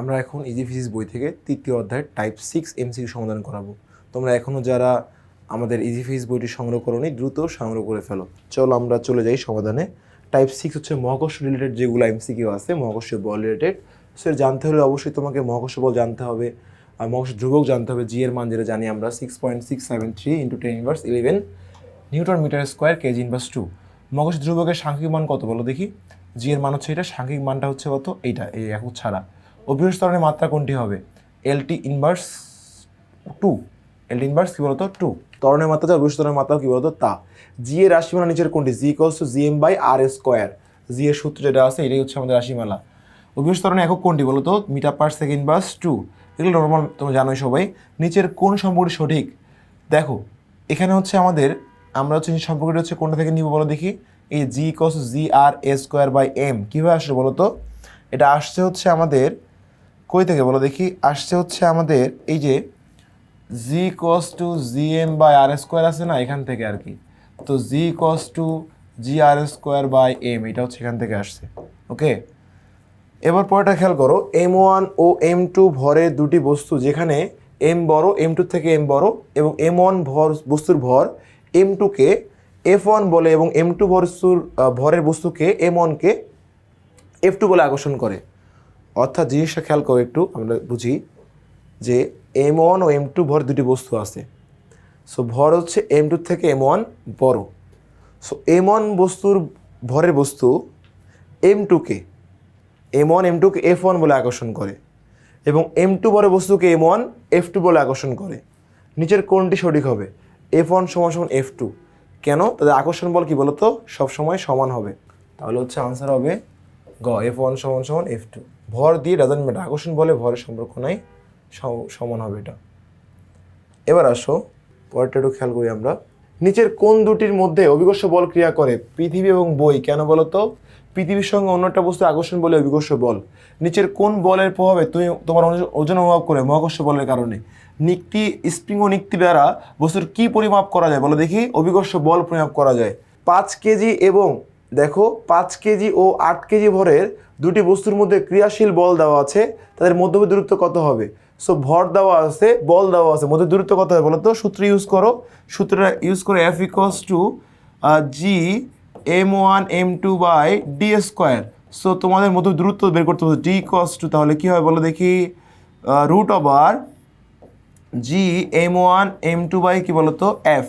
আমরা এখন easy physics বই থেকে তৃতীয় অধ্যায়ের টাইপ সিক্স এমসিকিউ সমাধান করাবো। তোমরা এখনও যারা আমাদের ইজি ফিজিক্স বইটি সংগ্রহ করোনি, দ্রুত সংগ্রহ করে ফেলো। চলো আমরা চলে যাই সমাধানে। টাইপ সিক্স হচ্ছে মহাকর্ষ রিলেটেড যেগুলো এমসিকিউ আছে মহাকর্ষীয় বল রিলেটেড সো এর জানতে হলে অবশ্যই তোমাকে মহাকর্ষ বল জানতে হবে, আর মহাকর্ষ ধ্রুবক জানতে হবে জি এর মান যেটা জানি আমরা six point six seven three into ten inverse eleven newton metre square KG inverse two মহাকর্ষ ধ্রুবকের সাংখ্যিক মান কত বলো দেখি? জি এর মান হচ্ছে এটা, সাংখ্যিক মানটা হচ্ছে কত? এইটা, এই একক ছাড়া। ত্বরণের মাত্রা কোনটি হবে? LT inverse two LT inverse কী বলতো? টু ত্বরণের মাত্রা যা ত্বরণের মাত্রা কী বলতো? তা। জি এর রাশিমালা নিচের কোনটি? G equals two G M by R square G এর সূত্র যেটা আছে, এটাই হচ্ছে আমাদের রাশিমালা। অভিষ্ট ত্বরণের একক কোনটি বলতো? মিটার পার সেকেন্ড বাস টু এগুলো নর্মাল তোমরা জানোই সবাই। নিচের কোন সম্পর্কটি সঠিক? দেখো, এখানে হচ্ছে আমাদের, আমরা হচ্ছে সম্পর্কটি হচ্ছে কোনটা থেকে নিব বলো দেখি? এই G cos G R A square by M কীভাবে আসছে বলো তো এটা আসছে হচ্ছে আমাদের কই থেকে বলো? দেখি, আসছে হচ্ছে আমাদের এই যে G equals to G M by R square আছে না, এখান থেকে আর কি। তো G equals to G R square by M এটা হচ্ছে এখান থেকে আসছে। ওকে? এবার পরেরটা খেয়াল করো এম ওয়ান ও এম টু ভরের দুটি বস্তু যেখানে এম বড় এম টু থেকে এম বড় এবং এম ওয়ান ভর, বস্তুর ভর এম টুকে এফ ওয়ান বলে এবং এম টু বস্তুর ভরের বস্তুকে এম ওয়ানকে এফ টু বলে আকর্ষণ করে। অর্থাৎ জিনিসটা খেয়াল করো একটু আমরা বুঝি যে এম ওয়ান ও এম টু ভর দুটি বস্তু আছে। সো ভর হচ্ছে এম টু থেকে এম ওয়ান বড়। সো এম ওয়ান বস্তুর ভরের বস্তু এম টুকে এম ওয়ান এম টুকে এফ ওয়ান বলে আকর্ষণ করে এবং এম টু ভরের বস্তুকে এম ওয়ান এফ টু বলে আকর্ষণ করে। নিচের কোনটি সঠিক হবে? এফ ওয়ান সমান সমান এফ টু কেন? তাদের আকর্ষণ বল কি বলতো? সবসময় সমান হবে। তাহলে হচ্ছে আনসার হবে গ এফ ওয়ান সমান সমান এফ টু ভর দিয়ে ডাজেন্ট ম্যাটার আকর্ষণ বলে ভরের সম্পর্ক নাই সমান হবে এটা। এবার আসো পরেরটা একটু খেয়াল করি আমরা। নিচের কোন দুটির মধ্যে অভিকর্ষ বল ক্রিয়া করে? পৃথিবী এবং বই, কেন বলো তো? পৃথিবীর সঙ্গে অন্য একটা বস্তু আকর্ষণ বলে অভিকর্ষ বল। নিচের কোন বলের প্রভাবে তুমি তোমার ওজ- ওজন অনুভব করে মহাকর্ষ বলের কারণে? নিক্তি, স্প্রিং ও নিক্তি দ্বারা বস্তুর কি পরিমাপ করা যায়? বলো দেখি, অভিকর্ষ বল পরিমাপ করা যায়। পাঁচ কেজি এবং দেখো, পাঁচ কেজি ও আট কেজি ভরের দুটি বস্তুর মধ্যে ক্রিয়াশীল বল দেওয়া আছে, তাদের মধ্যবর্তী দূরত্ব কত হবে? সো ভর দেওয়া আছে, বল দেওয়া আছে মধ্যে দূরত্ব কত হবে বলো তো সূত্র ইউজ করো, সূত্রটা ইউজ করে F equals to G M one M two by D square so তোমাদের মধ্যে দূরত্ব বের করতে হবে ডি কস টু তাহলে কী হয় বলো দেখি? Root over G M one M two by কী বলতো? এফ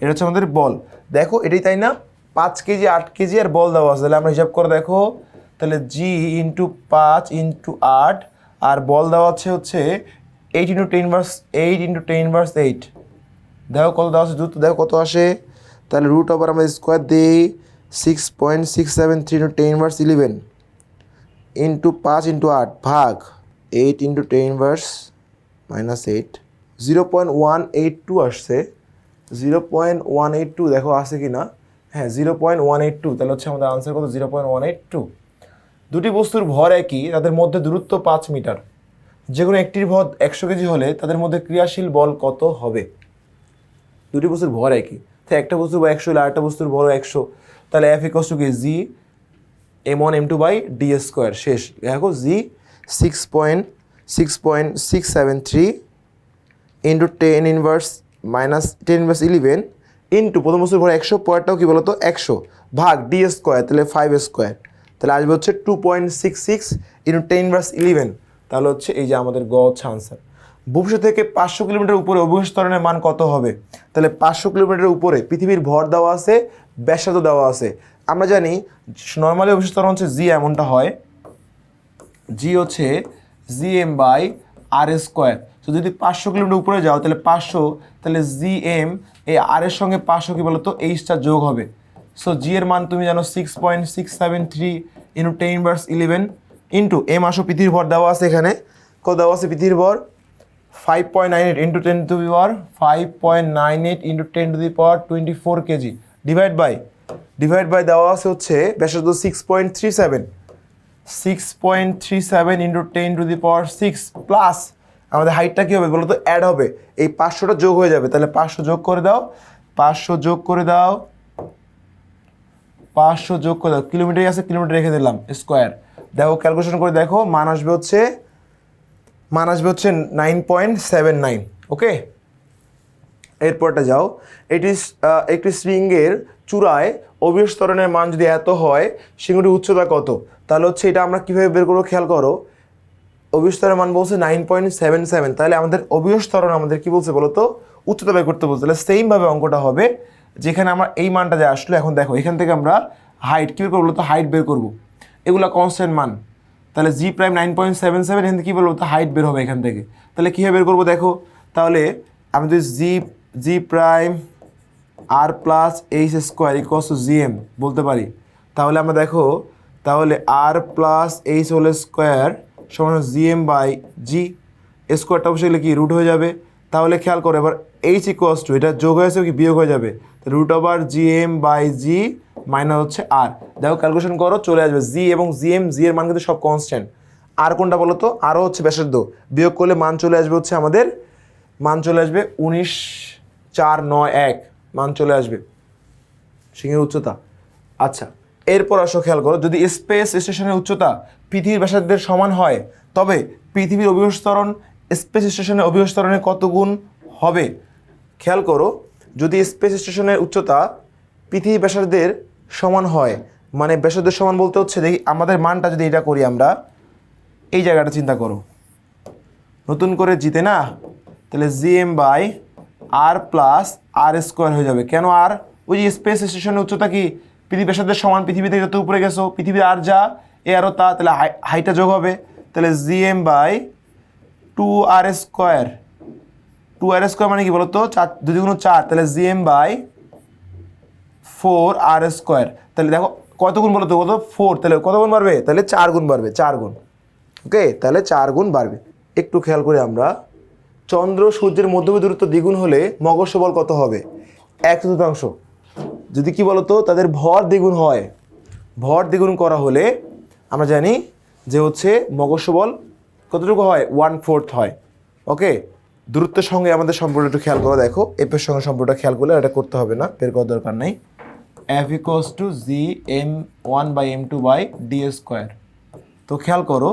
এটা হচ্ছে আমাদের বল। দেখো, এটাই তাই না? পাঁচ কেজি, আট কেজি আর বল দেওয়া আছে। তাহলে আমরা হিসাব করে দেখো, তাহলে জি ইন্টু পাঁচ ইন্টু আট আর বল দেওয়া আছে হচ্ছে eight into ten inverse eight into ten inverse eight দেখো কত দেওয়া আছে দ্রুত দেখো কত আসে। তাহলে রুট ওভার আমরা স্কোয়ার দিই six point six seven three into ten inverse eleven into পাঁচ ইন্টু আট ভাগ eight into ten inverse minus eight zero point one eight two আসছে। Zero point one eight two দেখো আসে কি না হ্যাঁ zero point one eight two তাহলে হচ্ছে আমাদের আনসার কত? Zero point one eight two দুটি বস্তুর ভর একই, তাদের মধ্যে দূরত্ব পাঁচ মিটার। যে কোনো একটির ভর একশো কেজি হলে তাদের মধ্যে ক্রিয়াশীল বল কত হবে? দুটি বস্তুর ভর একই। তো একটা বস্তুর ভর একশো হলে আরেকটা বস্তুর ভর একশো। তাহলে এফ ইকস টু কি? G M one M two by D square শেষ। দেখো G six point six point six seven three into ten inverse minus ten inverse eleven into প্রথম বস্তুর ভর একশো, পরেরটাও কী বলতো? একশো ভাগ ডি স্কোয়ার তাহলে ফাইভ স্কোয়ার তাহলে আসবে হচ্ছে two point six six into ten inverse eleven তাহলে হচ্ছে এই যে আমাদের গ হচ্ছে আনসার ভবিষ্যৎ থেকে পাঁচশো কিলোমিটার উপরে অভিকর্ষ ত্বরণের মান কত হবে? তাহলে পাঁচশো কিলোমিটার উপরে পৃথিবীর ভর দেওয়া আছে, ব্যাসার্ধ দেওয়া আছে। আমরা জানি নর্মালি অভিকর্ষ ত্বরণ হচ্ছে জি এমনটা হয়। জি হচ্ছে G M by R square তো যদি পাঁচশো কিলোমিটার উপরে যাও, তাহলে পাঁচশো, তাহলে জি এম এই আর এর সঙ্গে পাঁচশো কী বলতো? এইচটা যোগ হবে। সো জি এর মান তুমি জানো six point six seven three into ten inverse eleven into M আসো পৃথিবীর ভর দেওয়া আছে এখানে। কত দেওয়া আছে পৃথিবীর ভর? Five point nine eight into ten to the power five point nine eight into ten to the power twenty four kg divide by divide by দেওয়া আছে হচ্ছে ব্যাসার্ধ six point three seven six point three seven into ten to the power six plus আমাদের হাইটটা কী হবে বলো তো add হবে। এই পাঁচশোটা যোগ হয়ে যাবে। তাহলে পাঁচশো যোগ করে দাও। পাঁচশো যোগ করে দাও। পাঁচশো যোগ করে দাও। কিলোমিটারই আছে কিলোমিটার রেখে দিলাম স্কোয়ার দেখো ক্যালকুলেশন করে দেখো। মান আসবে হচ্ছে, মান আসবে হচ্ছে nine point seven nine okay এরপরটা যাও। এটি একটি স্ট্রিংয়ের চূড়ায় অভিষ্ট ত্বরণের মান যদি এত হয় সিংহটির উচ্চতা কত? তাহলে হচ্ছে এটা আমরা কীভাবে বের করব? খেয়াল করো। অভিস্তরের মান বলছে নাইন পয়েন্ট সেভেন সেভেন তাহলে আমাদের অভিস্তরণ আমাদের কি বলছে বলো তো উচ্চতা বের করতে বলছে। তাহলে সেইমভাবে অঙ্কটা হবে। যেখানে আমরা এই মানটা যে আসলো, এখন দেখো, এখান থেকে আমরা হাইট কী বের করব তো হাইট বের করব। এগুলো কনস্ট্যান্ট মান। তাহলে G prime nine point seven seven এখান থেকে কী বলব তো হাইট বের হবে এখান থেকে। তাহলে কীভাবে বের করব দেখো? তাহলে আমি যদি G G prime R plus H square equals to G M বলতে পারি। তাহলে আমরা দেখো, তাহলে R plus H whole square সমান জি এম বাই জি স্কোয়ারটা অবশ্যই গেলে কি রুট হয়ে যাবে? তাহলে খেয়াল করো, এবার এইচ ইকোয়াস টু এটা যোগ হয়েছে কি বিয়োগ হয়ে যাবে? Root over G M by G minus হচ্ছে আর দেখো ক্যালকুলেশন করো, চলে আসবে জি এবং জি এম জি এর মান কিন্তু সব কনস্ট্যান্ট আর কোনটা বলো তো? আরও হচ্ছে ব্যাসার্ধ। বিয়োগ করলে মান চলে আসবে হচ্ছে আমাদের, মান চলে আসবে উনিশ চার নয় এক। মান চলে আসবে। সিংহের উচ্চতা। আচ্ছা এরপর আসো খেয়াল করো, যদি স্পেস স্টেশনের উচ্চতা পৃথিবীর ব্যাসার্ধের সমান হয়, তবে পৃথিবীর অভিবস্তরণ স্পেস স্টেশনের অভিস্তরণের কত গুণ হবে? খেয়াল করো, যদি স্পেস স্টেশনের উচ্চতা পৃথিবী ব্যাসার্ধের সমান হয় মানে ব্যাসার্ধের সমান বলতে হচ্ছে দেখি আমাদের মানটা যদি এটা করি আমরা, এই জায়গাটা চিন্তা করো। নতুন করে জিতে না? তাহলে G M by R plus R square হয়ে যাবে। কেন আর ওই যে স্পেস স্টেশনের উচ্চতা কি? পৃথিবীর সাথে সমান পৃথিবী থেকে যত উপরে গেছো, পৃথিবীর আর যা, এ আরও তা, তাহলে হাই হাইটা যোগ হবে। তাহলে G M by two R square two R square মানে কি বলতো? চার, দুই গুণ চার, তাহলে G M by four R square তাহলে দেখো, কত গুণ বলো তো কত? ফোর তাহলে কত গুণ বাড়বে? তাহলে চার গুণ বাড়বে, চার গুণ। ওকে তাহলে চার গুণ বাড়বে। একটু খেয়াল করে আমরা, চন্দ্র সূর্যের মধ্যবর্তী দূরত্ব দ্বিগুণ হলে মগস্য বল কত হবে? এক চতুর্থাংশ। যদি কি বলতো, তাদের ভর দ্বিগুণ হয়। ভর দ্বিগুণ করা হলে আমরা জানি যে হচ্ছে মগস্য বল কতটুকু হয়? ওয়ান ফোর্থ হয়। ওকে? দূরত্বের সঙ্গে আমাদের সম্পর্ক একটু খেয়াল করো, দেখো। এফের সঙ্গে সম্পর্কটা খেয়াল করলে এটা করতে হবে না, বের করার দরকার নেই। F equals to G M one by M two by D square তো খেয়াল করো,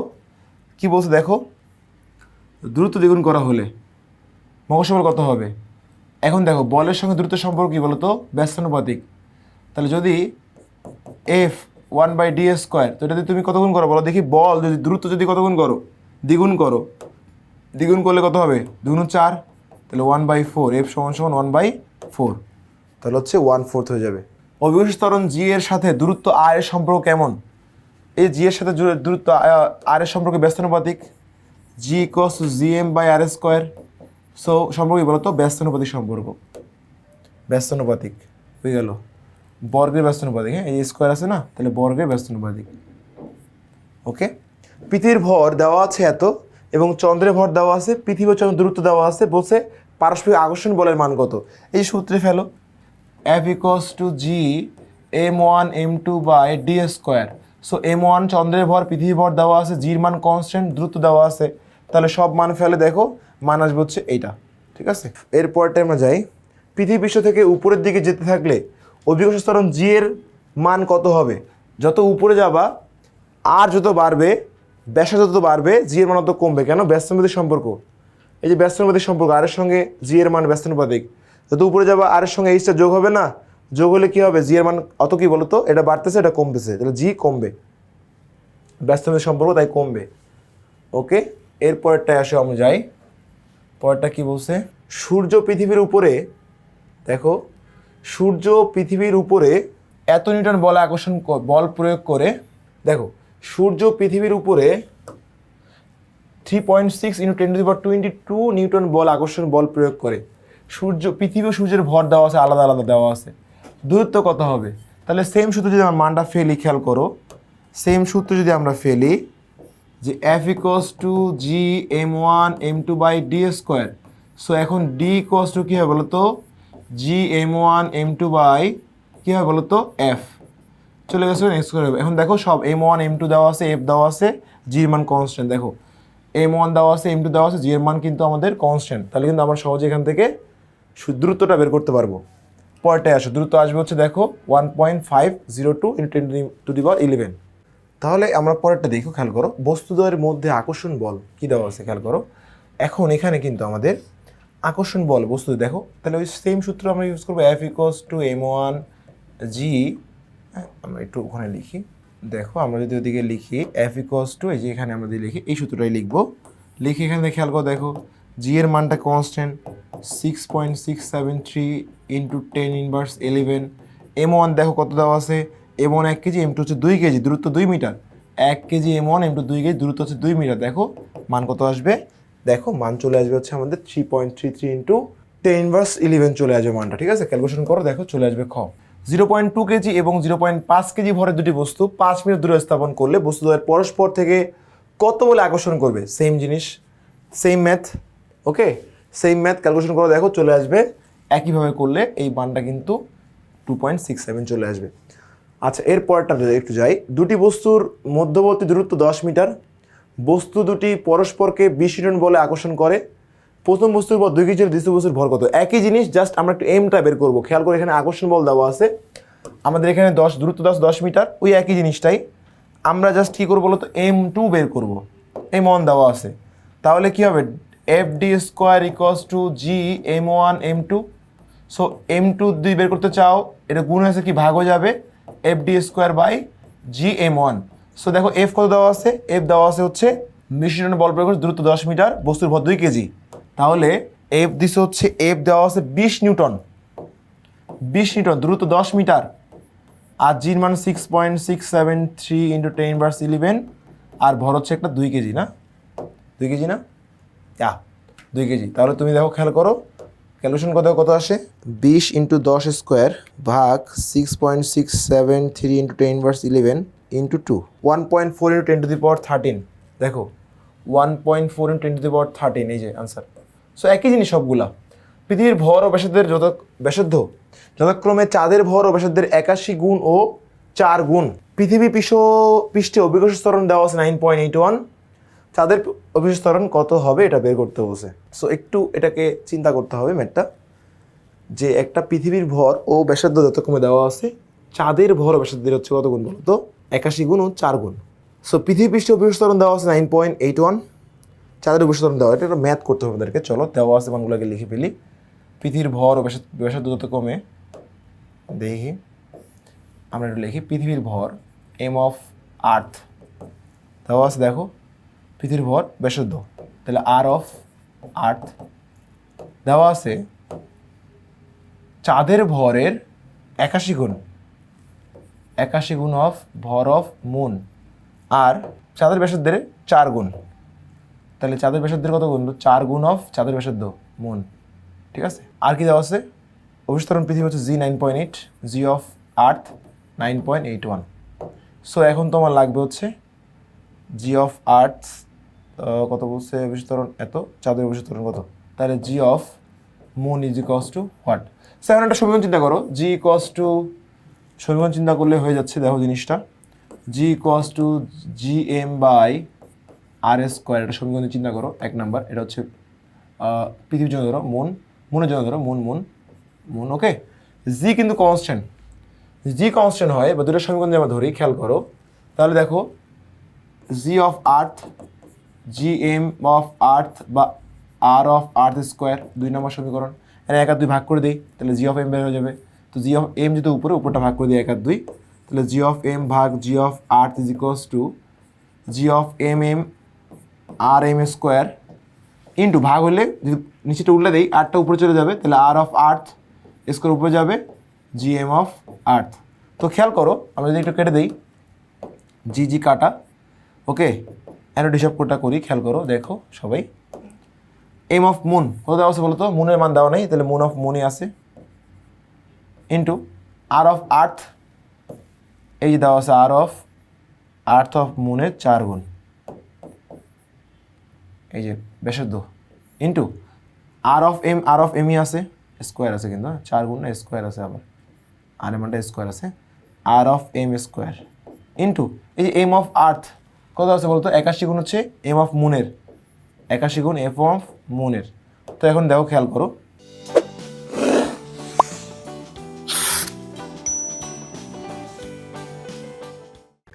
কি বলছে দেখো? দ্রুত দ্বিগুণ করা হলে মগজ বল কত হবে? এখন দেখো, বলের সঙ্গে দ্রুত সম্পর্ক কী বলতো? ব্যস্তানুপাতিক। তাহলে যদি F one by D square তো যদি তুমি কত গুণ করো বলো? দেখি বল যদি দ্রুত যদি কত গুণ করো? দ্বিগুণ করো। দ্বিগুণ করলে কত হবে? দ্বিগুণ চার। তাহলে ওয়ান বাই ফোর এফ সমান সমান ওয়ান বাই ফোর তাহলে হচ্ছে ওয়ান ফোর্থ হয়ে যাবে। অভিবেশ ত্বরণ জি এর সাথে দূরত্ব আর এর সম্পর্ক কেমন? এই জি এর সাথে দূরত্ব আর এর সম্পর্কে ব্যস্তানুপাতিক। G two G M by R square so সম্পর্ক বলতো ব্যস্তানুপাতিক সম্পর্ক। ব্যস্তানুপাতিক। হয়ে গেল। বর্গের ব্যস্তানুপাতিক হ্যাঁ? এই স্কোয়ার আছে না তাহলে বর্গের ব্যস্তানুপাতিক। ওকে পৃথিবীর ভর দেওয়া আছে এত এবং চন্দ্রের ভর দেওয়া আছে পৃথিবীর চন্দ্র দূরত্ব দেওয়া আছে বসে পারস্পরিক আকর্ষণ বলের মান কত? এই সূত্রে ফেলো। F equals to G M one M two by D square so M one চন্দ্রের ভর পৃথিবীর ভর দেওয়া আছে জির মান কনস্ট্যান্ট দ্রুত দেওয়া আছে। তাহলে সব মান ফেলে দেখো মান আসবে হচ্ছে এইটা, ঠিক আছে? এরপরটা আমরা যাই। পৃথিবী বিশ্ব থেকে উপরের দিকে যেতে থাকলে অভিকর্ষ স্তরণ জি এর মান কত হবে? যত উপরে যাবা আর যত বাড়বে, ব্যাসার্ধ যত বাড়বে জি এর মান তত কমবে। কেন? ব্যস্তানুপাতিক সম্পর্ক। এই যে ব্যস্তানুপাতিক সম্পর্ক আর এর সঙ্গে জি এর মান ব্যস্তানুপাতিক যত উপরে যাবা আর এর সঙ্গে এইচটা যোগ হবে না? যোগ হলে কী হবে? জি এর মান অত কি বলতো? এটা বাড়তেছে, এটা কমতেছে। তাহলে জি কমবে। ব্যস্তানুপাতিক সম্পর্ক তাই কমবে। ওকে এরপরেরটায় আসে, আমরা যাই। পরেরটা কি বলছে? সূর্য পৃথিবীর উপরে, দেখো, সূর্য পৃথিবীর উপরে এত নিউটন বল আকর্ষণ বল প্রয়োগ করে, দেখো, সূর্য পৃথিবীর উপরে three point six into ten to power twenty two Newton বল আকর্ষণ বল প্রয়োগ করে। সূর্য পৃথিবী সূর্যের ভর দেওয়া আছে, আলাদা আলাদা দেওয়া আছে। দূরত্ব কত হবে? তাহলে সেম সূত্র যদি আমরা মানটা ফেলি খেয়াল করো সেম সূত্র যদি আমরা ফেলি যে F equals to G M one M two by D square so এখন ডি ইকোয়াস টু কী হবে বলো তো G M one M two by কী হবে বলো তো এফ চলে গেছে নেক্সট করে হবে। এখন দেখো সব এম ওয়ান এম টু দেওয়া আছে এফ দেওয়া আছে জির মান কনস্ট্যান্ট দেখো এম ওয়ান দেওয়া আছে এম টু দেওয়া আছে জি এর মান কিন্তু আমাদের কনস্ট্যান্ট তাহলে কিন্তু আমরা সহজে এখান থেকে দূরত্বটা বের করতে পারব। পরটায় আসো দূরত্ব আসবে হচ্ছে দেখো one point five zero two into ten to the power eleven তাহলে আমরা পরেরটা দেখো, খেয়াল করো। বস্তুদ্বয়ের মধ্যে আকর্ষণ বল কি দেওয়া আছে, খেয়াল করো। এখন এখানে কিন্তু আমাদের আকর্ষণ বল বস্তু দেখো। তাহলে ওই সেম সূত্র আমরা ইউজ করব F equals to M one G আমরা একটু ওখানে লিখি। দেখো, আমরা যদি ওদিকে লিখি এফ ইকোস টু এই যে এখানে আমরা যদি লিখি, এই সূত্রটাই লিখব। লিখে এখানে খেয়াল করো, দেখো জি এর মানটা constant six point six seven three into ten inverse eleven M one দেখো কত দেওয়া আছে? এম ওয়ান এক কেজি এম টু হচ্ছে দুই কেজি, দূরত্ব দুই মিটার। এক kg M one M two দুই কেজি, দূরত্ব হচ্ছে দুই মিটার। দেখো, মান কত আসবে? দেখো, মান চলে আসবে হচ্ছে আমাদের three point three three into ten inverse eleven চলে আসবে মানটা, ঠিক আছে? ক্যালকুলেশন করো, দেখো, চলে আসবে খ। জিরো পয়েন্ট টু কেজি এবং জিরো পয়েন্ট পাঁচ কেজি ভরের দুটি বস্তু পাঁচ মিনিট দূরে স্থাপন করলে বস্তুদ্বয়ের পরস্পর থেকে কত বলে আকর্ষণ করবে? সেম জিনিস same math okay same math calculation করে, দেখো, চলে আসবে। একইভাবে করলে এই মানটা কিন্তু টু পয়েন্ট সিক্স সেভেন চলে আসবে। আচ্ছা এর একটু যাই, দুটি বস্তুর মধ্যবর্তী দূরত্ব দশ মিটার। বস্তু দুটি পরস্পরকে বিশ নিউটন বলে আকর্ষণ করে। প্রথম বস্তুর পর দুই কেজি দ্বিতীয় বস্তুর ভর কত? একই জিনিস, জাস্ট আমরা একটু এমটা বের করব। খেয়াল করে এখানে আকর্ষণ বল দেওয়া আছে। আমাদের এখানে দশ, দূরত্ব দশ দশ মিটার, ওই একই জিনিসটাই। আমরা জাস্ট কী করব বলতো? এম টু বের করব। এম মন দেওয়া আছে। তাহলে কী হবে? F D square equals to G M one M two so M two দুই বের করতে চাও, এটা গুণ হয়েছে কি? ভাগ হয়ে যাবে। F D square by G M one so দেখো এফ কত দেওয়া আছে? এফ দেওয়া আছে হচ্ছে মিশ্রণ বল প্রয়োগ করছে দ্রুত দশ মিটার, বস্তুর ভর দুই কেজি। তাহলে এফ দিছে হচ্ছে এফ দেওয়া আছে বিশ নিউটন। বিশ নিউটন দ্রুত দশ মিটার। আর জির মান six point six seven three into ten inverse eleven আর ভর হচ্ছে একটা দুই কেজি না? দুই কেজি না? দুই কেজি। তাহলে তুমি দেখো খেয়াল করো ক্যালকুলেশন কত কত আসে? বিশ ইন্টু দশ স্কোয়ার ভাগ six point six seven three into ten inverse eleven into two one point four into ten to the power thirteen দেখো one point four into ten to the power thirteen এই যে answer so একই জিনিস সবগুলা। পৃথিবীর ভর ও ব্যাসার্ধের যত, ব্যাসার্ধ, যথাক্রমে চাঁদের ভর ও ব্যাসার্ধের একাশি গুণ ও চার গুণ। পৃথিবী পৃষ্ঠ, পৃষ্ঠে অভিকর্ষ স্তরণ দেওয়া আছে নাইন পয়েন্ট এইট ওয়ান চাঁদের অভিকর্ষ স্তরণ কত হবে এটা বের করতে বসে সো একটু এটাকে চিন্তা করতে হবে ম্যাটটা, যে একটা পৃথিবীর ভর ও ব্যাসার্ধ কমে দেওয়া আছে, চাঁদের ভর ও ব্যাসার্ধের হচ্ছে কত গুণ বলো তো? একাশি গুণ ও চার গুণ। সো পৃথিবী পৃষ্ঠে স্তরণ দেওয়া আছে নাইন পয়েন্ট এইট ওয়ান চাঁদের অভিকর্ষ স্তরণ দেওয়া, এটা ম্যাথ করতে হবে আমাদেরকে। চলো, দেওয়া আছে মানগুলোকে লিখে ফেলি। পৃথিবীর ভর ও ব্যাসার্ধ যত কমে দেখি, আমরা একটু লিখি। পৃথিবীর ভর এম অফ আর্থ দেওয়া আছে দেখো পৃথিবীর ভর ব্যাসার্ধ তাহলে আর অফ আর্থ দেওয়া আছে চাঁদের ভরের একাশি গুণ। একাশি গুণ অফ ভর অফ মুন আর চাঁদের ব্যাসার্ধের চার গুণ। তাহলে চাঁদের ব্যাসার্ধের কত গুণ? চার গুণ অফ চাঁদের ব্যাসার্ধ মুন ঠিক আছে? আর কি দেওয়া আছে? অভিস্তরণ পৃথিবী হচ্ছে G nine point eight G of earth nine point eight one so এখন তোমার লাগবে হচ্ছে জি অফ আর্থ কত বলছে বিস্তরণ এত, চাঁদের বিস্তরণ কত? তাহলে G of moon is equals to what seven একটা সমীকরণ চিন্তা করো। জি ইকস টু সমীকরণ চিন্তা করলে হয়ে যাচ্ছে, দেখো জিনিসটা। G equals to G M by R S square একটা সমীকরণ চিন্তা করো, এক নাম্বার। এটা হচ্ছে পৃথিবীর জন্য ধরো মন মনের জন্য ধরো মন মন মন ওকে জি কিন্তু কনস্ট্যান্ট জি কনস্ট্যান্ট হয় বা দুটো সমীকরণ যদি আমরা ধরি, খেয়াল করো, তাহলে দেখো G of earth G M of earth বা আর অফ আর্থ স্কোয়ার দুই নম্বর সমীকরণ। এর এক আর দুই ভাগ করে দিই, তাহলে জি অফ এম বের হয়ে যাবে। তো জি অফ এম যেহেতু উপরে, উপরটা ভাগ করে দিই এক আর দুই। তাহলে জি অফ এম ভাগ G of earth is equals to G of M M R M square into ভাগ হলে, যদি নিচেটা উল্লে দেই আটটা উপরে চলে যাবে, তাহলে আর অফ আর্থ স্কোয়ার উপরে যাবে জি এম অফ আর্থ তো খেয়াল করো, আমরা যদি একটু কেটে দিই জি জি কাটা ওকে অ্যানোড হিসাব কোটা করি, খেয়াল করো, দেখো সবাই। এম অফ মুন কত দেওয়া আছে বলতো? মুনের মান দেওয়া নেই, তাহলে মুন অফ মুনই আছে। ইন্টু আর অফ আর্থ এই যে দেওয়া আছে আর অফ আর্থ অফ মুনের চার গুণ। এই যে ব্যাসার্ধ। Into R of M R of ME আছে স্কোয়ার আছে কিন্তু হ্যাঁ? চার গুণ না স্কোয়ার আছে আবার। আর এম মানটা স্কোয়ার আছে। R of M square into এই যে এম অফ আর্থ কত আছে বলতো? একাশি গুণ হচ্ছে এম অফ মুনের একাশি গুণ এফ অফ মুনের তো এখন দেখো, খেয়াল করো।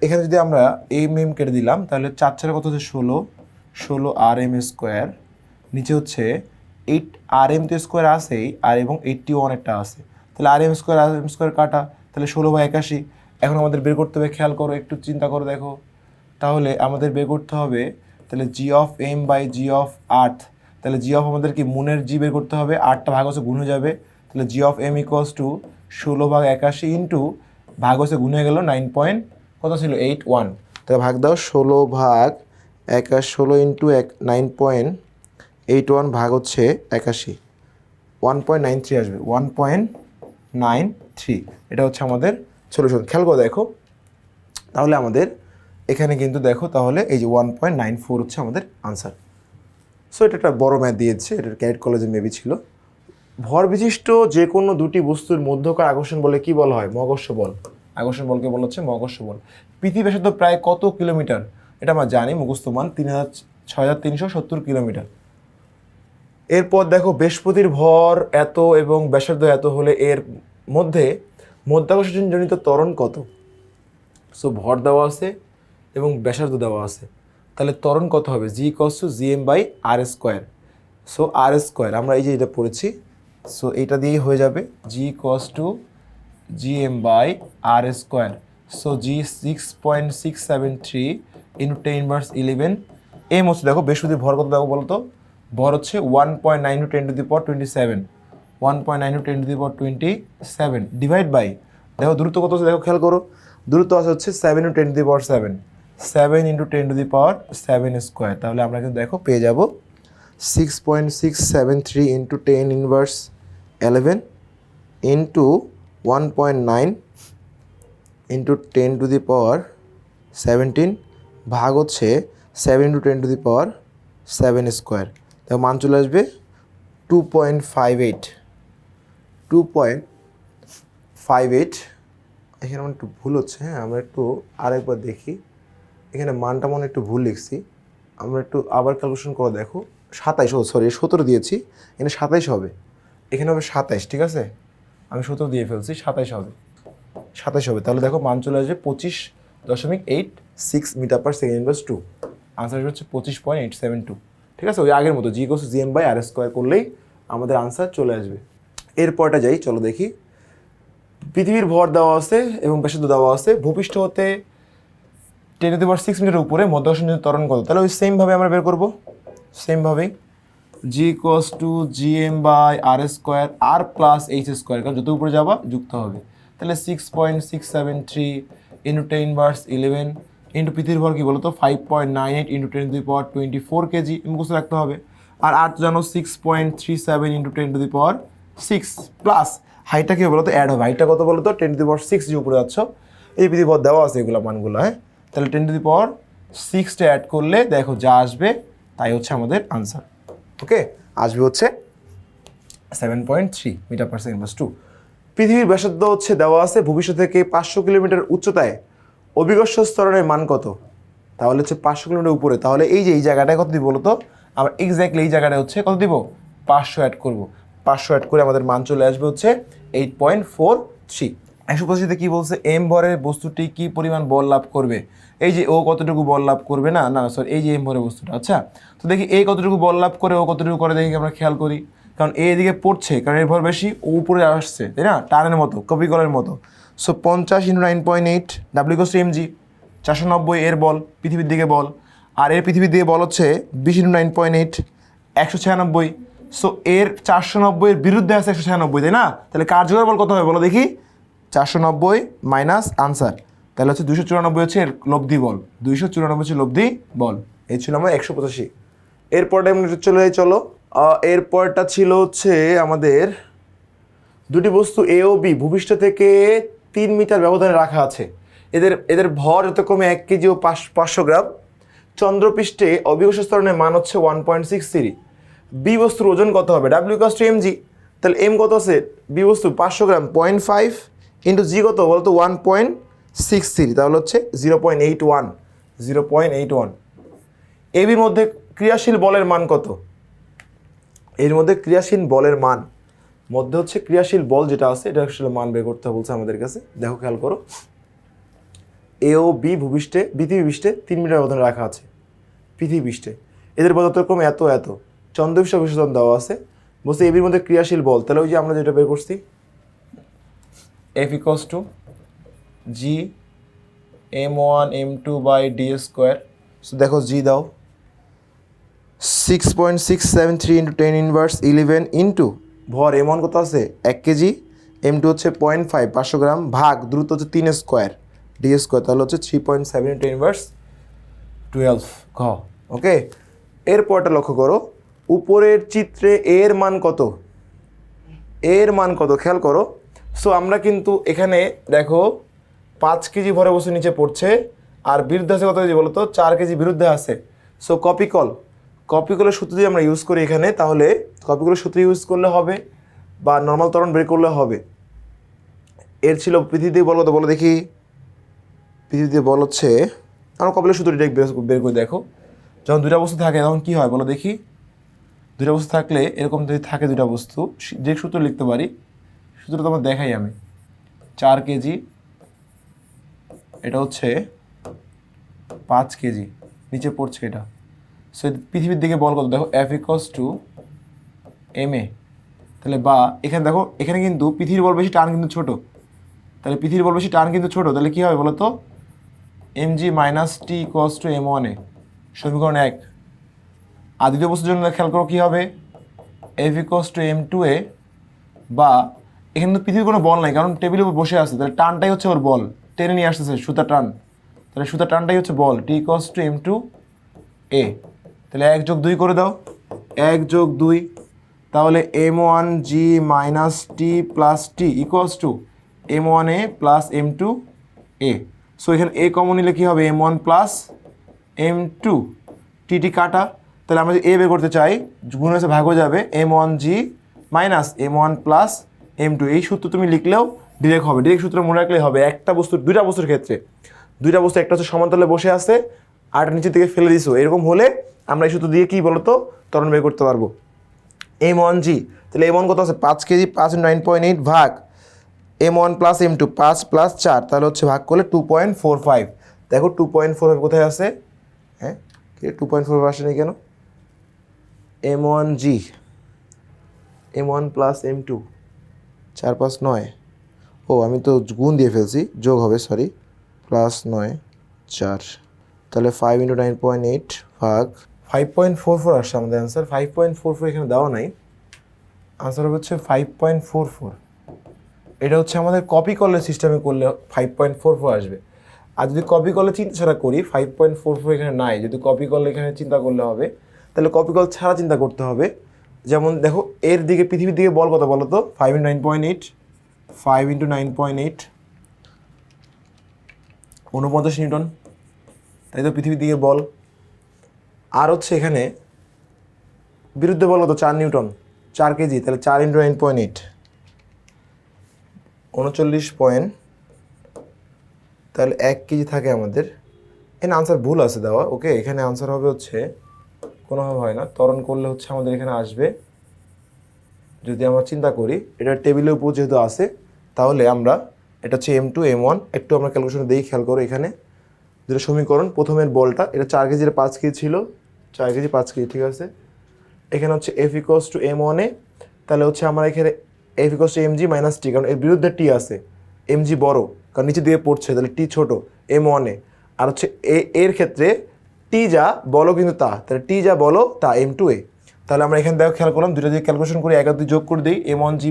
এখানে যদি আমরা এম এম কেটে দিলাম, তাহলে চার চারে কত হচ্ছে? ষোলো। ষোলো আর এম স্কোয়ার নিচে হচ্ছে এইট আর এম তো স্কোয়ার আসেই আর এবং এইটটি ওয়ান একটা আছে। তাহলে R M square R M square কাটা। তাহলে ষোলো বা একাশি। এখন আমাদের বের করতে হবে, খেয়াল করো, একটু চিন্তা করো দেখো। তাহলে আমাদের বের করতে হবে তাহলে G of M by G of earth তাহলে জি অফ আমাদের কি মুনের জি বের করতে হবে? আটটা ভাগ হচ্ছে গুণ হয়ে যাবে। তাহলে G of M equals to ষোলো ভাগ একাশি ইন্টু ভাগ হচ্ছে গুণ হয়ে গেল নাইন পয়েন্ট কত ছিল? এইট ওয়ান তাহলে ভাগ দাও ষোলো ভাগ একাশ ষোলো ইন্টু এক নাইন পয়েন্ট এইট ওয়ান ভাগ হচ্ছে একাশি। ওয়ান পয়েন্ট নাইন থ্রি আসবে। ওয়ান পয়েন্ট নাইন থ্রি এটা হচ্ছে আমাদের সলিউশন খেয়াল করে দেখো। তাহলে আমাদের এখানে কিন্তু দেখো তাহলে এই যে ওয়ান পয়েন্ট নাইন ফোর হচ্ছে আমাদের আনসার সো এটা একটা বড় ম্যাথ দিয়েছে, এটা ক্যারেট কলেজে মেবি ছিল। ভর বিশিষ্ট যে কোনো দুটি বস্তুর মধ্যকার আকর্ষণ বলে কি বলা হয়? মহাকর্ষ বল। আকর্ষণ বলকে বলা হচ্ছে মহাকর্ষ বল। পৃথিবী ব্যাসার্ধ প্রায় কত কিলোমিটার? এটা আমরা জানি, মুখস্থ মান তিন হাজার, ছয় হাজার তিনশো সত্তর কিলোমিটার। এরপর দেখো বৃহস্পতির ভর এত এবং ব্যাসার্ধ এত হলে এর মধ্যে মধ্যাকর্ষণজনিত ত্বরণ কত? সো ভর দেওয়া আছে এবং ব্যাসার্ধ দেওয়া আছে। তাহলে ত্বরণ কত হবে? G equals to G M by R square so R square আমরা এই যে এটা পড়েছি সো এইটা দিয়েই হয়ে যাবে G equals to G M by R square so G six point six seven three into ten inverse eleven M হচ্ছে দেখো, বৃহস্পতির ভর কত দেখো বলতো? ভর হচ্ছে one point nine two ten to the power twenty seven one point nine two ten to the power twenty seven divide by দেখো দূরত্ব কত আছে? দেখো খেয়াল করো। দূরত্ব আছে হচ্ছে seven two ten to the power seven seven into ten to the power seven square তাহলে আমরা কিন্তু দেখো পেয়ে যাব six point six seven three into ten inverse eleven into one point nine into ten to the power seventeen ভাগ হচ্ছে seven two ten to the power seven square দেখো মান চলে আসবে two point five eight two point five eight এখানে আমার একটু ভুল হচ্ছে হ্যাঁ আমরা একটু আরেকবার দেখি। এখানে মানটা মনে একটু ভুল লিখছি। আমরা একটু আবার ক্যালকুলেশন করে দেখো। সাতাইশ, ও সরি সতেরো দিয়েছি। এখানে সাতাইশ হবে। এখানে হবে সাতাইশ, ঠিক আছে? আমি সতেরো দিয়ে ফেলছি, সাতাইশ হবে। সাতাইশ হবে। তাহলে দেখো মান চলে আসবে পঁচিশ দশমিক eight six metre per second inverse two answer হচ্ছে পঁচিশ পয়েন্ট এইট সেভেন টু ঠিক আছে? ওই আগের মতো G equals G M by R square করলেই আমাদের আনসার চলে আসবে। এরপরটা যাই, চলো দেখি। পৃথিবীর ভর দেওয়া আছে এবং ব্যাসার্ধ দেওয়া আছে। ভূপৃষ্ঠ হতে ten two power six metre উপরে মধ্যাকর্ষণের ত্বরণ কত? তাহলে ওই সেমভাবে আমরা বের করব। সেমভাবেই G cos to G M by R S square R plus H square কারণ যত উপরে যাবা, যুক্ত হবে। তাহলে six point six seven three into ten verse eleven into পৃথিবীর ভর কী বলো তো five point nine eight into ten to the power twenty four kg মুখস্থ রাখতে হবে। আর আর তো জানো six point three seven into ten to the power six plus হাইটটা কী বলো তো অ্যাড হবে। হাইটটা কত বলো তো ten to the power six যে উপরে যাচ্ছ, এই পৃথিবী পর দেওয়া আছে এগুলো মানগুলো হ্যাঁ? তাহলে টেন টু দি পাওয়ার সিক্সটা অ্যাড করলে দেখো যা আসবে, তাই হচ্ছে আমাদের আনসার ওকে আসবে হচ্ছে seven point three metre per second plus two পৃথিবীর ব্যাসার্ধ হচ্ছে দেওয়া আছে ভবিষ্যৎ থেকে পাঁচশো কিলোমিটার উচ্চতায়। অভিকর্ষ স্তরণের মান কত? তাহলে হচ্ছে পাঁচশো কিলোমিটার উপরে। তাহলে এই যে এই জায়গাটায় কত দিব বলো তো? আমরা এক্স্যাক্টলি এই জায়গাটায় হচ্ছে কত দিব? পাঁচশো অ্যাড করব। পাঁচশো অ্যাড করে আমাদের মান চলে আসবে হচ্ছে এইট পয়েন্ট ফোর থ্রি একশো পঁচিশে কী বলছে, এম ভরের বস্তুটি কি পরিমাণ বল লাভ করবে? এই যে ও কতটুকু বল লাভ করবে না না সরি এই যে এম ভরের বস্তুটা আচ্ছা? তো দেখি এই কতটুকু বল লাভ করে, ও কতটুকু করে, দেখি আমরা খেয়াল করি। কারণ এ এদিকে পড়ছে, কারণ এর ভর বেশি, ও উপরে আসছে, তাই না? টানের মতো, কপি কলের মতো। সো পঞ্চাশ into nine point eight W cos M G চারশো নব্বই এর বল, পৃথিবীর দিকে বল। আর এর পৃথিবীর দিকে বল হচ্ছে বিশ ইন্টু নাইন পয়েন্ট এইট, একশো ছিয়ানব্বই। সো এর চারশো নব্বইয়ের বিরুদ্ধে আছে একশো ছিয়ানব্বই, তাই না? তাহলে কার্যকর বল কত হবে, বলো দেখি। চারশো নব্বই মাইনাস আনসার তাহলে হচ্ছে দুশো চুরানব্বই হচ্ছে লব্ধি বল। দুইশো চুরানব্বই হচ্ছে লব্ধি বল। এই ছিল আমার একশো পঁচাশি। এরপরটা চলে চলো। এরপরটা ছিল হচ্ছে আমাদের দুটি বস্তু এ ও বি ভূপৃষ্ঠ থেকে তিন মিটার ব্যবধানে রাখা আছে। এদের এদের ভর যথাক্রমে এক কেজি ও পাঁচ, পাঁচশো গ্রাম, চন্দ্রপৃষ্ঠে অভিকর্ষ স্তরণের মান হচ্ছে one point six three B বস্তুর ওজন কত হবে? ডাব্লিউ কাস্ট এম জি তাহলে এম কত আছে? বি বস্তু পাঁচশো gram point five into G কত বলতো? ওয়ান পয়েন্ট সিক্স থ্রি তাহলে হচ্ছে zero point eight one zero point eight one এবির মধ্যে ক্রিয়াশীল বলের মান কত? এর মধ্যে ক্রিয়াশীল বলের মান, মধ্যে হচ্ছে ক্রিয়াশীল বল যেটা আছে, এটা আসলে মান বের করতে বলছে আমাদের কাছে। দেখো, খেয়াল করো। এ ও বি ভূপৃষ্ঠে, পৃথিবী পৃষ্ঠে তিন মিটার ব্যবধানে রাখা আছে। পৃথিবী পৃষ্ঠে। এদের পদার্থক্রম এত এত। চন্দ্রবিশ্ব বিশেষণ দেওয়া আছে। বলছে এবির মধ্যে ক্রিয়াশীল বল। তাহলে ওই যে আমরা যেটা বের করছি F equals to G M one M two by D square দেখো জি দাও। Six point six seven three into ten inverse eleven into ভর এম কত আছে? এক কেজি এম টু হচ্ছে পয়েন্ট ফাইভ পাঁচশো গ্রাম ভাগ দ্রুত হচ্ছে তিন স্কোয়ার ডি স্কোয়ার তাহলে হচ্ছে three point seven into inverse twelve ঘ। ওকে? এরপরটা লক্ষ্য করো। উপরের চিত্রে এর মান কত? এর মান কত? খেয়াল করো। সো আমরা কিন্তু এখানে, দেখো, পাঁচ কেজি ভরে বস্তু নিচে পড়ছে, আর বিরুদ্ধে আছে কত কেজি বলো তো চার কেজি বিরুদ্ধে আছে। সো কপি কল কপি কলের সূত্র যদি আমরা ইউজ করি এখানে, তাহলে কপি কলের সূত্র ইউজ করলে হবে, বা নর্মাল তরণ বের করলে হবে। এর ছিল পৃথিবীতে বল কত? বলো দেখি। পৃথিবীতে বল হচ্ছে, আমরা কপিলের সূত্র ডিরেক্ট বের করে দেখো। যখন দুটা বস্তু থাকে, তখন কী হয়? বলো দেখি। দুটা বস্তু থাকলে, এরকম যদি থাকে দুটা বস্তু যে সূত্র লিখতে পারি। সূত্রটা তোমার দেখাই আমি। চার কেজি, এটা হচ্ছে পাঁচ কেজি, নিচে পড়ছে এটা। সো পৃথিবীর দিকে বল কত? দেখো F equals to M A তাহলে বা, এখানে দেখো, এখানে কিন্তু পৃথিবীর বল বেশি, টান কিন্তু ছোট। তাহলে পৃথিবীর বল বেশি, টান কিন্তু ছোট। তাহলে কী হবে বলো তো? M G minus T equals to M one A সমীকরণ এক। আর দ্বিতীয় বস্তুর জন্য খেয়াল করো কী হবে? F equals to M two A বা এখানে তো পৃথিবীর কোনো বল নাই, কারণ টেবিলের উপর বসে আছে। তাহলে টানটাই হচ্ছে ওর বল। টেনে নিয়ে আসতেছে, সুতা টান। তাহলে সুতা টানটাই হচ্ছে বল। T equals to M two A তাহলে এক যোগ দুই করে দাও। এক যোগ দুই, তাহলে M one G minus T plus T equals to M one A plus M two A so এখানে এ কমন নিলে কী হবে? M one plus M two T T কাটা। তাহলে আমরা যদি এ বের করতে চাই, গুণ হচ্ছে ভাগ হয়ে যাবে M one G minus M one plus M two এই সূত্র তুমি লিখলেও ডিরেক্ট হবে। ডিরেক্ট সূত্র মনে রাখলেই হবে, একটা বস্তুর, দুইটা বস্তুর ক্ষেত্রে। দুইটা বস্তু, একটা হচ্ছে সমান্তলে বসে আছে আর নিচে থেকে ফেলে দিছো। এরকম হলে আমরা এই সূত্র দিয়ে কী বলতো? ত্বরণ বের করতে পারব। এম ওয়ান জি তাহলে এম ওয়ান কত আছে? পাঁচ কেজি, পাঁচ নাইন পয়েন্ট এইট ভাগ M one plus M two পাঁচ প্লাস চার, তাহলে হচ্ছে ভাগ করলে টু পয়েন্ট ফোর ফাইভ দেখো টু পয়েন্ট ফোর ফাইভ কোথায় আছে? হ্যাঁ টু পয়েন্ট ফোর ফাইভ আসেনি কেন? M one G M one plus M two চার পাঁচ নয়। ও, আমি তো গুণ দিয়ে ফেলছি। যোগ হবে সরি প্লাস নয়, চার। তাহলে five into nine point eight ভাগ ফাইভ পয়েন্ট ফোর ফোর আসছে আমাদের answer five point four four এখানে দেওয়া নাই। আনসার হচ্ছে ফাইভ পয়েন্ট ফোর ফোর এটা হচ্ছে আমাদের কপি কলের সিস্টেমে করলে ফাইভ পয়েন্ট ফোর ফোর আসবে। আর যদি কপি কলে চিন্তা ছাড়া করি ফাইভ পয়েন্ট ফোর ফোর এখানে নাই। যদি কপি কল এখানে চিন্তা করলে হবে। তাহলে কপি কল ছাড়া চিন্তা করতে হবে। যেমন দেখো, এর দিকে, পৃথিবীর দিকে বল কত বলো তো five into nine point eight five into nine point eight উনপঞ্চাশ নিউটন। তাই তো পৃথিবীর দিকে বল। আর হচ্ছে এখানে বিরুদ্ধে বল কত? চার নিউটন, চার কেজি, তাহলে চার ইন্টু নাইন পয়েন্ট এইট উনচল্লিশ পয়েন্ট তাহলে এক কেজি থাকে আমাদের। এখানে আনসার ভুল আছে দেওয়া ওকে এখানে আনসার হবে হচ্ছে কোনোভাবে হয় না। ত্বরণ করলে হচ্ছে আমাদের এখানে আসবে। যদি আমরা চিন্তা করি এটা টেবিলের উপর যেহেতু আছে, তাহলে আমরা এটা হচ্ছে এম টু এম ওয়ান একটু আমরা ক্যালকুলেশন দিই খেয়াল করো এখানে। যেটা সমীকরণ, প্রথমের বলটা, এটা চার কেজির পাঁচ কেজি ছিল। চার কেজি পাঁচ কেজি, ঠিক আছে? এখানে হচ্ছে এফ ইকোয়াস টু এম ওয়ানে তাহলে হচ্ছে আমরা এখানে F equals to M G minus T কারণ এর বিরুদ্ধে টি আছে। এম জি বড়, কারণ নিচে দিয়ে পড়ছে, তাহলে টি ছোট এম ওয়ানে আর হচ্ছে এ, এর ক্ষেত্রে টি যা বলো কিন্তু তা। তাহলে টি যা বলো, তা এম টু এ তাহলে আমরা এখানে দেখো খেয়াল করলাম দুটো যদি ক্যালকুলেশন করি, এক দুই যোগ করে দিই M one G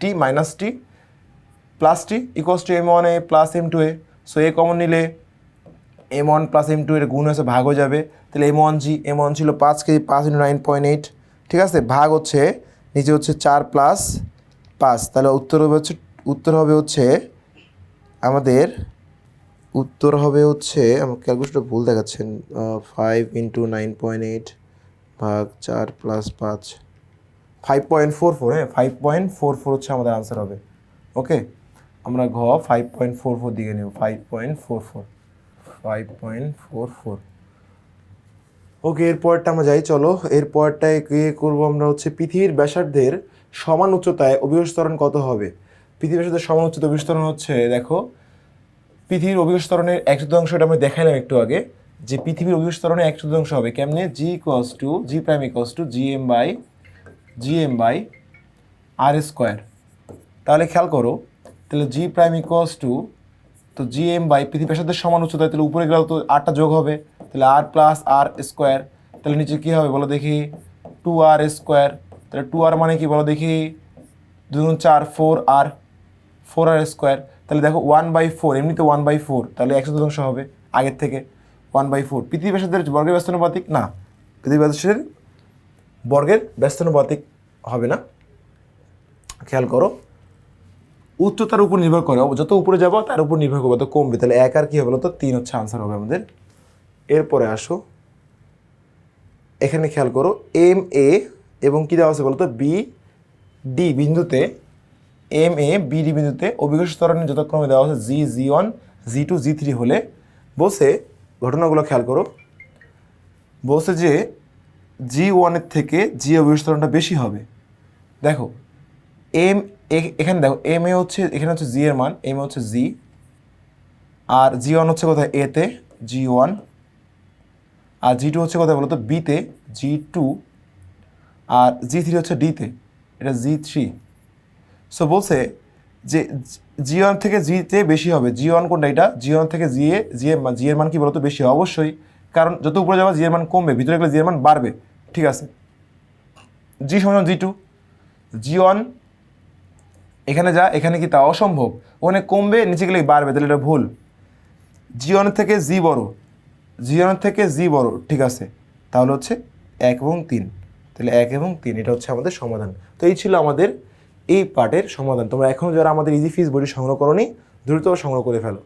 T minus T plus T equals to M one A plus M two A so A common নিলে M one plus M two এর গুণ হয়েছে ভাগ হয়ে যাবে। তাহলে M one G M one ছিল পাঁচ কেজি, পাঁচ ইন্টু নাইন পয়েন্ট এইট ঠিক আছে? ভাগ হচ্ছে, নিচে হচ্ছে চার প্লাস পাঁচ। তাহলে উত্তর হবে হচ্ছে, উত্তর হবে হচ্ছে আমাদের উত্তর হবে হচ্ছে, আমার ক্যালকুলেশনটা ভুল দেখাচ্ছেন five into nine point eight ভাগ চার প্লাস পাঁচ। ফাইভ পয়েন্ট ফোর ফোর হ্যাঁ ফাইভ পয়েন্ট ফোর ফোর হচ্ছে আমাদের আনসার হবে। ওকে আমরা ঘ ফাইভ পয়েন্ট ফোর ফোর দিকে নেব five point four four five point four four okay এরপরটা আমরা যাই, চলো। এরপরটায় কি করব আমরা হচ্ছে, পৃথিবীর ব্যাসার্ধের সমান উচ্চতায় অভিস্তরণ কত হবে? পৃথিবীর সাথে সমান উচ্চতা অভিস্তরণ হচ্ছে, দেখো পৃথিবীর অভিকর্ষ ত্বরণের এক চতুর্থাংশ, এটা আমি দেখাইলাম একটু আগে, যে পৃথিবীর ত্বরণের এক চতুর্থাংশ হবে কেমনে? G equals to G prime equals to G M by G M by R square তাহলে খেয়াল করো, তাহলে জি প্রাইম ইকোয়াস টু তো জি এম বাই পৃথিবীর সাথে সমান উচ্চতায় তাহলে উপরে গেলেও তো আটটা যোগ হবে, তাহলে আর প্লাস আর স্কোয়ার তাহলে নিচে কী হবে বলো দেখি? টু আর স্কোয়ার তাহলে টু আর মানে কি বলো দেখি? দুগুণ চার four R four R square তাহলে দেখো ওয়ান বাই ফোর এমনিতে ওয়ান বাই ফোর তাহলে একশো শতাংশ হবে আগের থেকে। ওয়ান বাই ফোর পৃথিবী ব্যাসার্ধের বর্গের ব্যস্তানুপাতিক? না, পৃথিবী ব্যাসার্ধের বর্গের ব্যস্তানুপাতিক হবে না। খেয়াল করো, উচ্চতার উপর নির্ভর করে যত উপরে যাব তার উপর নির্ভর করবে, তো কমবে। তাহলে এক আর কী হবে বলতো তিন হচ্ছে আনসার হবে আমাদের। এরপরে আসো, এখানে খেয়াল করো এম এ এবং কী দেওয়া আছে বলতো বি ডি বিন্দুতে এম এ বি ডি বিন্দুতে অভিকর্ষ ত্বরণের যথাক্রমে দেওয়া আছে G G one G two G three হলে বলছে, ঘটনাগুলো খেয়াল করো, বলছে যে জি ওয়ানের থেকে জি অভিকর্ষ ত্বরণটা বেশি হবে। দেখো এম এখানে দেখো এম এ হচ্ছে, এখানে হচ্ছে জি এর মান এম হচ্ছে জি আর জি ওয়ান হচ্ছে কোথায়? এতে জি ওয়ান আর জি টু হচ্ছে কোথায় বলো তো বিতে জি টু আর জি থ্রি হচ্ছে ডিতে এটা জি থ্রি সো বলছে যে জি ওয়ান থেকে জিতে বেশি হবে। জি ওয়ান কোনটা এটা? জি ওয়ান থেকে জি এ জি এর জি এর মান কি বলতো? বেশি অবশ্যই। কারণ যত উপরে যাবে জি এর মান কমবে। ভিতরে গেলে জি এর মান বাড়বে। ঠিক আছে? জি সমান জি টু জি ওয়ান এখানে যা, এখানে কি তা অসম্ভব। ওখানে কমবে, নিচে গেলে বাড়বে। তাহলে এটা ভুল। জি ওয়ানের থেকে জি বড়। জি ওয়ানের থেকে জি বড়। ঠিক আছে? তাহলে হচ্ছে এক এবং তিন। তাহলে এক এবং তিন, এটা হচ্ছে আমাদের সমাধান। তো এই ছিল আমাদের এই পার্টের সমাধান। তোমরা এখনও যারা আমাদের ইজি ফিজ বইটি সংগ্রহ করো দ্রুত সংগ্রহ করে ফেলো।